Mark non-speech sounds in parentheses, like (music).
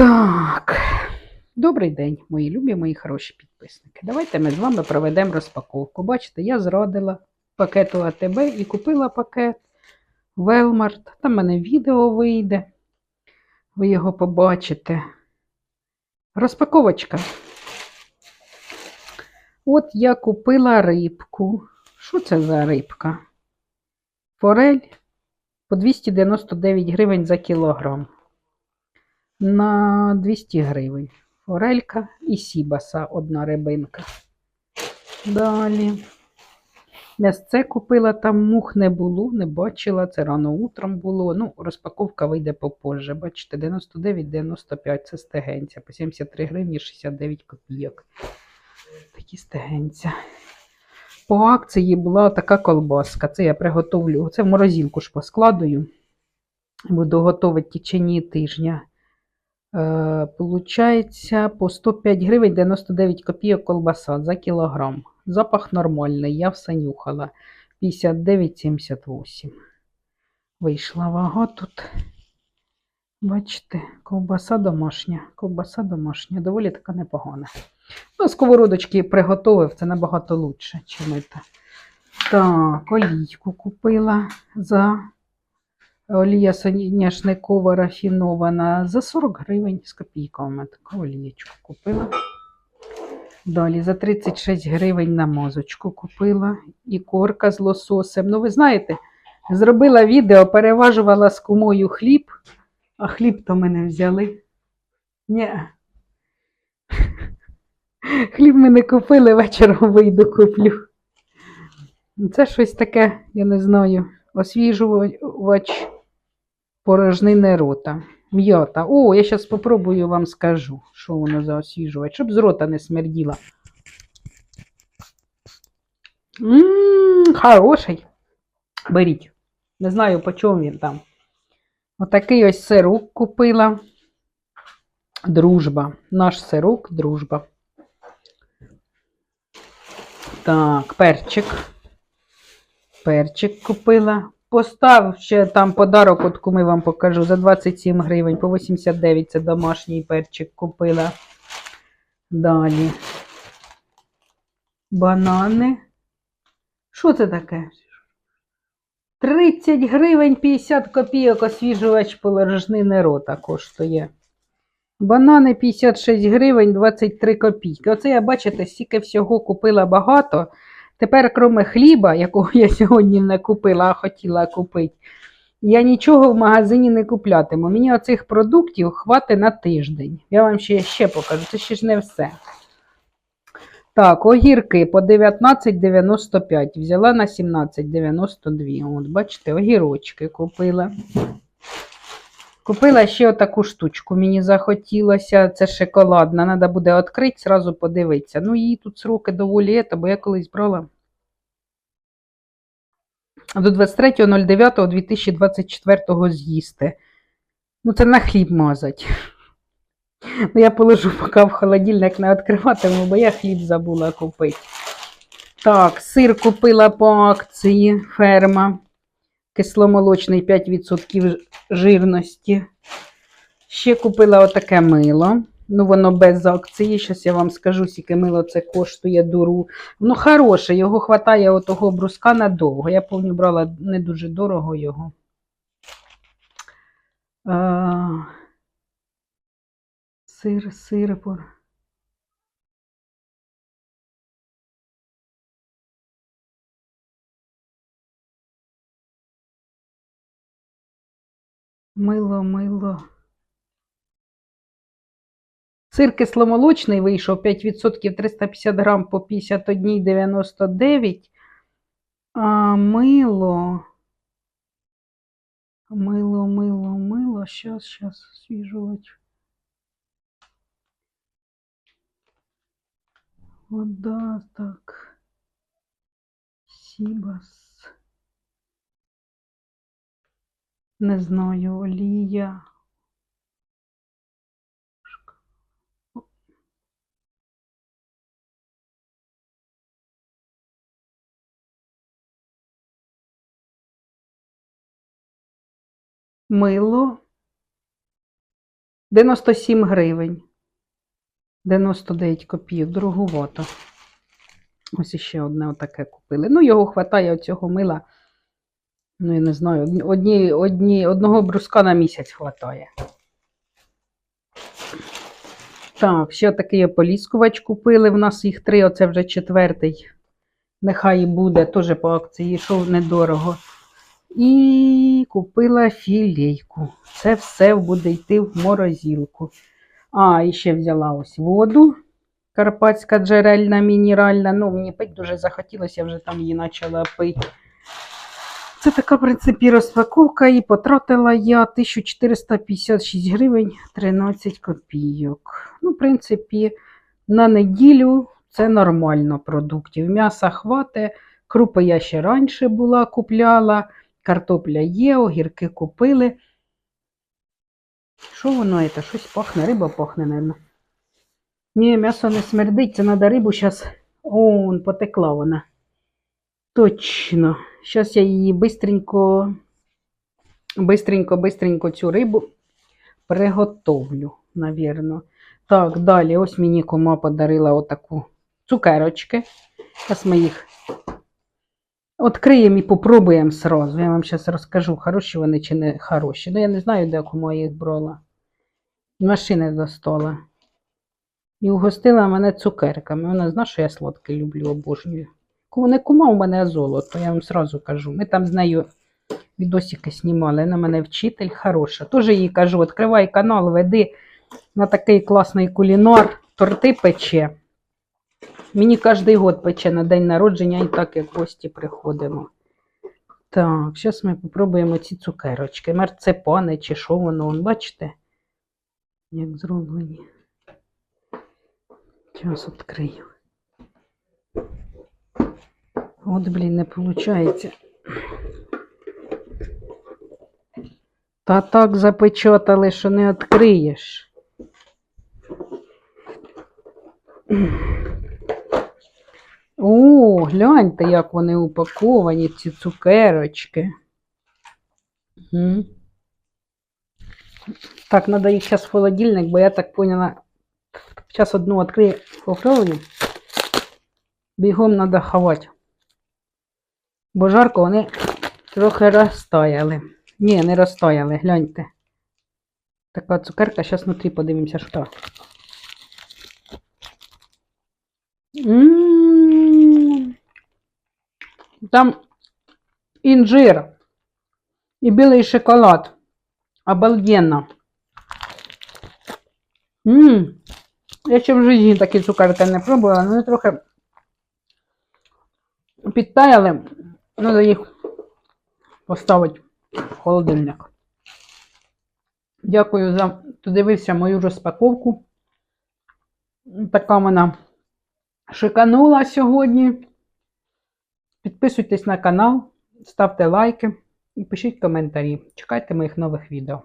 Так, добрий день, мої любі, мої хороші підписники. Давайте ми з вами проведемо розпаковку. Бачите, я зрадила пакету АТБ і купила пакет Велмарт. Там в мене відео вийде. Ви його побачите. Розпаковочка. От я купила рибку. Що це за рибка? Форель по 299 гривень за кілограм на 200 гривень. Форелька і сібаса одна рибинка. Далі. М'ясце купила, там мух не було, не бачила, це рано утром було. Ну, розпаковка вийде попозже. Бачите, 99,95 це стегенця, по 73 гривні 69 копійок. Такі стегенця. По акції була така колбаска. Це я приготовлю. Це в морозилку ж поскладую. Буду готувати в течение тижня. Е, Получається по 105 гривень 99 копійок колбаса за кілограм. Запах нормальний, я все нюхала. 59,78. Вийшла вага тут. Бачите, ковбаса домашня. Ковбаса домашня, доволі така непогана. Ну, сковородочки приготовив, це набагато лучше, чим це. Так, олійку купила за Олія соняшникова рафінована за 40 гривень з копійками. Таку олієчку купила. Далі за 36 гривень намазочку купила. І корка з лососем. Ну, ви знаєте, зробила відео, переважувала з кумою хліб, а хліб то ми не взяли. Ні. (laughs) Хліб ми не купили, вечором вийду куплю. Це щось таке, я не знаю, освіжувач порожнини рота. М'ята. О, я зараз спробую вам скажу, що воно за освіжувач, щоб з рота не смерділо. Ммм, хороший. Беріть. Не знаю, по чому він там. Отакий ось сироп купила. Дружба. Наш сироп, дружба. Так, перчик. Перчик купила. Постав ще там подарок, от куми вам покажу, за 27 гривень, по 89 це домашній перчик купила. Далі. Банани. Що це таке? 30 гривень 50 копійок освіжувач порожнини рота коштує. Банани 56 гривень 23 копійки. Оце я, бачите, стільки всього купила багато. Тепер, крім хліба, якого я сьогодні не купила, а хотіла купити, я нічого в магазині не куплятиму. Мені оцих продуктів хватить на тиждень. Я вам ще, ще покажу, це ще ж не все. Так, огірки по 19,95. Взяла на 17,92. От, бачите, огірочки купила. Купила ще отаку штучку, мені захотілося. Це шоколадна. Треба буде відкрити, зразу подивитися. Ну, її тут сроки доволі, є, бо я колись брала до 23.09.2024 з'їсти. Ну, це на хліб мазать. Ну, я положу поки в холодильник не відкриватиму, бо я хліб забула купити. Так, сир купила по акції ферма. Кисломолочний 5% жирності. Ще купила отаке мило. Ну, воно без акції. Зараз я вам скажу, скільки мило це коштує дуру. Ну, хороше, його хватає отого бруска надовго. Я пам'ятаю, брала не дуже дорого його. Сир, сир. пор- Мило, мило. Сир кисломолочний вийшов 5% 350 грам по 51,99. А мило. Мило, мило, мило. Щас, щас, освіжувач. Вода, так. Сібас. Не знаю, олія. Мило 97 гривень. 99 копійок, дороговато. Ось іще одне отаке купили. Ну, його хватає оцього мила. Ну, я не знаю, одні, одні, одного бруска на місяць хватає. Так, ще такий ополіскувач купили. В нас їх три, оце вже четвертий. Нехай і буде, теж по акції йшов недорого. І купила філейку. Це все буде йти в морозилку. А, і ще взяла ось воду. Карпатська джерельна, мінеральна. Ну, мені пить дуже захотілося, я вже там її почала пити. Це така, в принципі, розпаковка, і потратила я 1456 гривень 13 копійок. Ну, в принципі, на неділю це нормально продуктів. М'яса хватить, крупи я ще раніше була, купляла, картопля є, огірки купили. Що воно це? Щось пахне, риба пахне, мабуть. Ні, м'ясо не смердить, це треба рибу зараз. О, потекла вона. Точно. Зараз я її бистренько, бистренько, бистренько цю рибу приготовлю, навірно. Так, далі, ось мені кома подарила отаку цукерочки. Зараз ми їх відкриємо і попробуємо сразу. Я вам зараз розкажу, хороші вони чи не хороші. Ну, я не знаю, де кому я їх брала. Машини до стола. І угостила мене цукерками. Вона знає, що я сладке люблю, обожнюю. Не кума у мене, золото, я вам сразу кажу. Ми там з нею відосики знімали. Вона мене вчитель хороша. Теж їй кажу, відкривай канал, веди на такий класний кулінар, торти пече. Мені кожен год пече на день народження і так, як гості приходимо. Так, зараз ми попробуємо ці цукерочки. Марципани чи що воно, вон, бачите? Як зроблені. Зараз відкрию. От, блін, не виходить. Та так запечатали, що не відкриєш. О, гляньте, як вони упаковані, ці цукерочки. Мгм. Так, треба їх зараз в холодильник, бо я так поняла. Зараз одну відкрию, попробую. Бігом треба ховати. Бо жарко вони трохи розтаяли. Ні, не розтаяли, гляньте. Така цукерка, зараз внутрі подивимося, що там. Інжир і білий шоколад. Обалденно. Ммм. Я ще в житті такі цукерки не пробувала, але трохи підтаяли. Треба їх поставити в холодильник. Дякую за хто дивився мою розпаковку. Така вона шиканула сьогодні. Підписуйтесь на канал, ставте лайки і пишіть коментарі. Чекайте моїх нових відео.